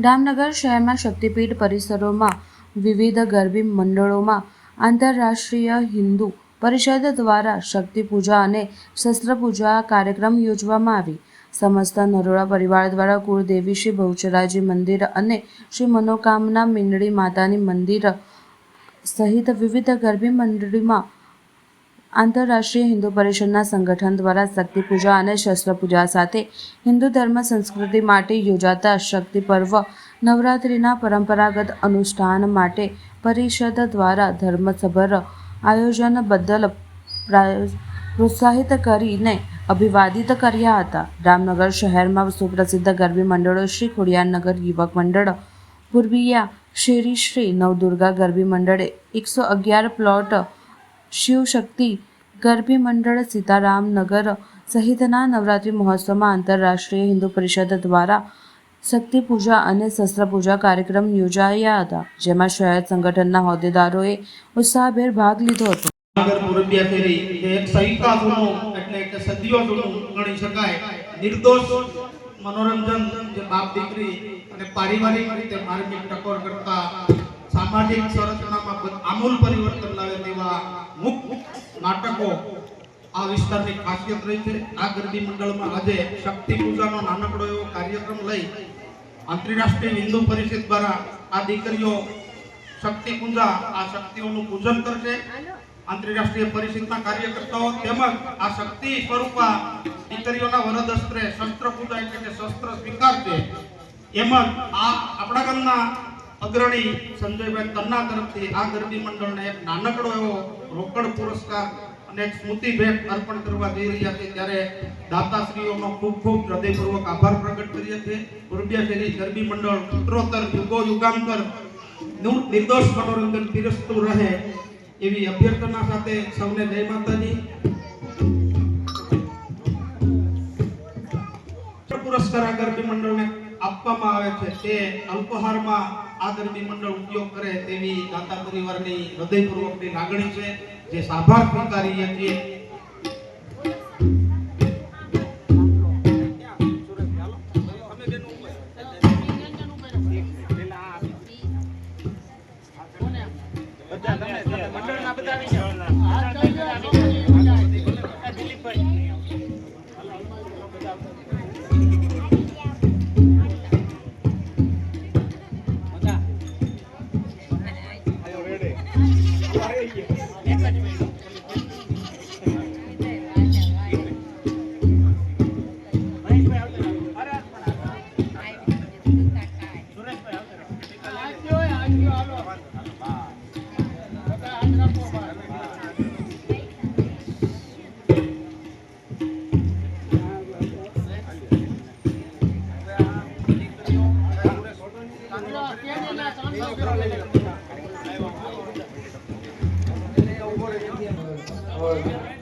જામનગર શહેરમાં શક્તિપીઠ પરિસરોમાં વિવિધ ગરબી મંડળોમાં આંતરરાષ્ટ્રીય હિન્દુ પરિષદ દ્વારા શક્તિ પૂજા અને શસ્ત્રપૂજા કાર્યક્રમ યોજવામાં આવી. સમસ્ત નરોડા પરિવાર દ્વારા કુળદેવી શ્રી બહુચરાજી મંદિર અને શ્રી મનોકામના મીંડળી માતાની મંદિર સહિત વિવિધ ગરબી મંડળીમાં આંતરરાષ્ટ્રીય હિન્દુ પરિષદના સંગઠન દ્વારા શક્તિ પૂજા અને શસ્ત્ર પૂજા સાથે હિન્દુ ધર્મ સંસ્કૃતિ માટે યોજાતા શક્તિ પર્વ નવરાત્રિના પરંપરાગત અનુષ્ઠાન માટે પરિષદ દ્વારા ધર્મસભર આયોજન બદલ પ્રા- પ્રોત્સાહિત કરીને અભિવાદિત કર્યા હતા. રામનગર શહેરમાં સુપ્રસિદ્ધ ગરબી મંડળો શ્રી ખોડિયારનગર યુવક મંડળ, પૂર્વીયા શેરી શ્રી નવદુર્ગા ગરબી મંડળે એકસો અગિયાર પ્લોટ શિવશક્તિ, ગરબી મંડળ સીતારામનગર સહિતના નવરાત્રિ મહોત્સવમાં આંતરરાષ્ટ્રીય હિન્દુ પરિષદ દ્વારા શક્તિ પૂજા અને શસ્ત્ર પૂજા કાર્યક્રમ યોજાયા હતા, જેમાં શહેર સંગઠનના હોદ્દેદારોએ ઉત્સાહભેર ભાગ લીધો હતો. નગર મનોરંજન જે બાપ દીકરી અને પારિવારિક રીતે માર્મિક ટકોર કરતા સામાજિક સંરચનામાં આમૂલ પરિવર્તન લાવે તેવા મુખ્ય નાટકો આ વિસ્તારની ખાસિયત રહી છે. આ ગરબી મંડળમાં આજે શક્તિ પૂજાનો નાનકડો એવો કાર્યક્રમ લઈ આંતરરાષ્ટ્રીય હિન્દુ પરિષદ દ્વારા આ દીકરીઓ શક્તિ પૂજા આ શક્તિઓનું પૂજન કરશે. આંતરરાષ્ટ્રીય પરિષદના કાર્યકર્તાઓ તેમજ આ શક્તિ સ્વરૂપા દીકરીઓના વરદ અસ્ત્રે શસ્ત્ર પૂજા એટલે કે શસ્ત્ર સ્વીકાર છે એમ આ આપણા ગામના અગ્રણી સંજયભાઈ તન્ના તરફથી આ ગરબી મંડળને એક નાનકડો એવો રોકડ પુરસ્કાર અને એક સ્મૃતિ ભેટ અર્પણ કરવા જઈ રહ્યા છે ત્યારે દાતાશ્રીઓનો ખૂબ ખૂબ હૃદયપૂર્વક આભાર પ્રગટ કરીએ છીએ. પૂર્વ્ય શેરી ગરબી મંડળ ઉત્તરોત્તર યુગો યુગાંતર નિર- નિર્દોષ મનોરંજન પીરસતું રહે એવી અભ્યર્થના સાથે સૌને જય માતાજી. પુરસ્કાર આ ગરબી મંડળને આપવામાં આવે છે. તે અલ્પહારમાં આ દર્દી મંડળ ઉપયોગ કરે તેવી દાતા પરિવારની હૃદયપૂર્વકની લાગણી છે. જે સાભાર સ્વીકારીએ છીએ. Oh.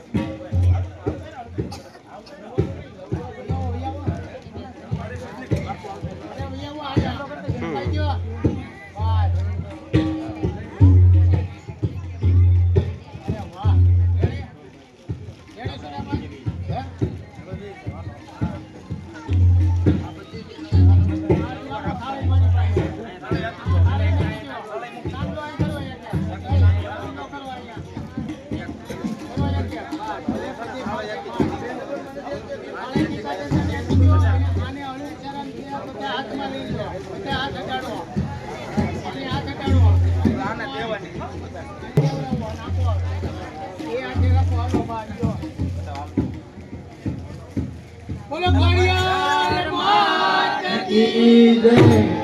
બોલો ખોડિયાર માત કી તારી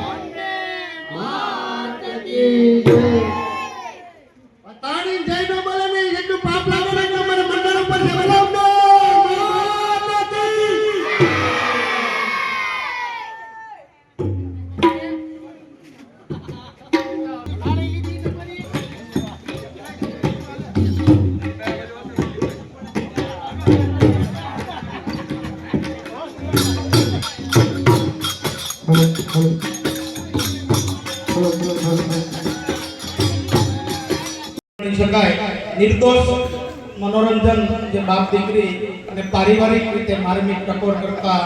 શકાય નિર્દોષ મનોરંજન જે બાપ દીકરી અને પારિવારિક રીતે માર્મિક ટકોર કરતા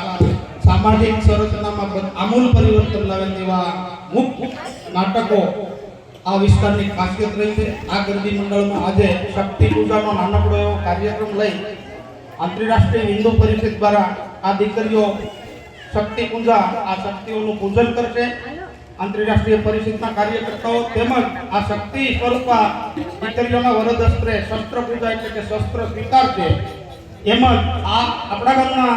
સામાજિક સંરચનામાં આમૂલ પરિવર્તન લાવે તેવા મુખ્ય નાટકો આ વિસ્તારની ખાસિયત રહી છે. આ ગરબી મંડળમાં આજે શક્તિ પૂજાનો નાનકડો એવો કાર્યક્રમ લઈ આંતરરાષ્ટ્રીય હિન્દુ પરિષદ દ્વારા આ દીકરીઓ શક્તિ પૂજા આ શક્તિઓનું પૂજન કરશે. આંતરરાષ્ટ્રીય પરિષદના કાર્યકર્તાઓ તેમજ આ શક્તિ સ્વરૂપા દીકરીઓના વરદ અસ્ત્રે શસ્ત્ર પૂજા એટલે કે શસ્ત્ર સ્વીકારશે. એમ જ આ આપણા ગામના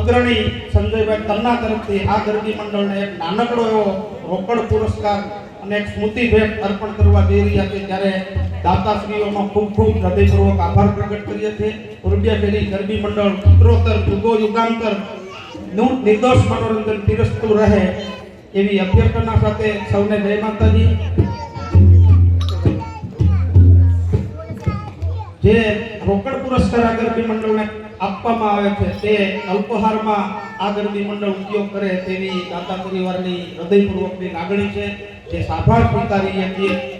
અગ્રણી સંજયભાઈ તન્ના તરફથી આ ગરબી મંડળને એક નાનકડો એવો રોકડ પુરસ્કાર અને એક સ્મૃતિ ભેટ અર્પણ કરવા જઈ રહ્યા છે, ત્યારે દાતાશ્રીઓનો ખૂબ ખૂબ હૃદયપૂર્વક આભાર પ્રગટ કરીએ છીએ. ઉર્ડિયા ફેરી ગરબી મંડળ ઉત્તરોત્તર યુગો યુગાંતર નિર્દોષ મનોરંજન પીરસતું રહે એવી અભ્યર્થના સાથે સૌને જય માતાજી. જે રોકડ પુરસ્કાર આ ગરબી મંડળને આપવામાં આવે છે, તે અલ્પહારમાં આ ગરબી મંડળ ઉપયોગ કરે તેવી દાતા પરિવારની હૃદયપૂર્વકની લાગણી છે. જે સાભાર સ્વીકારીએ છીએ.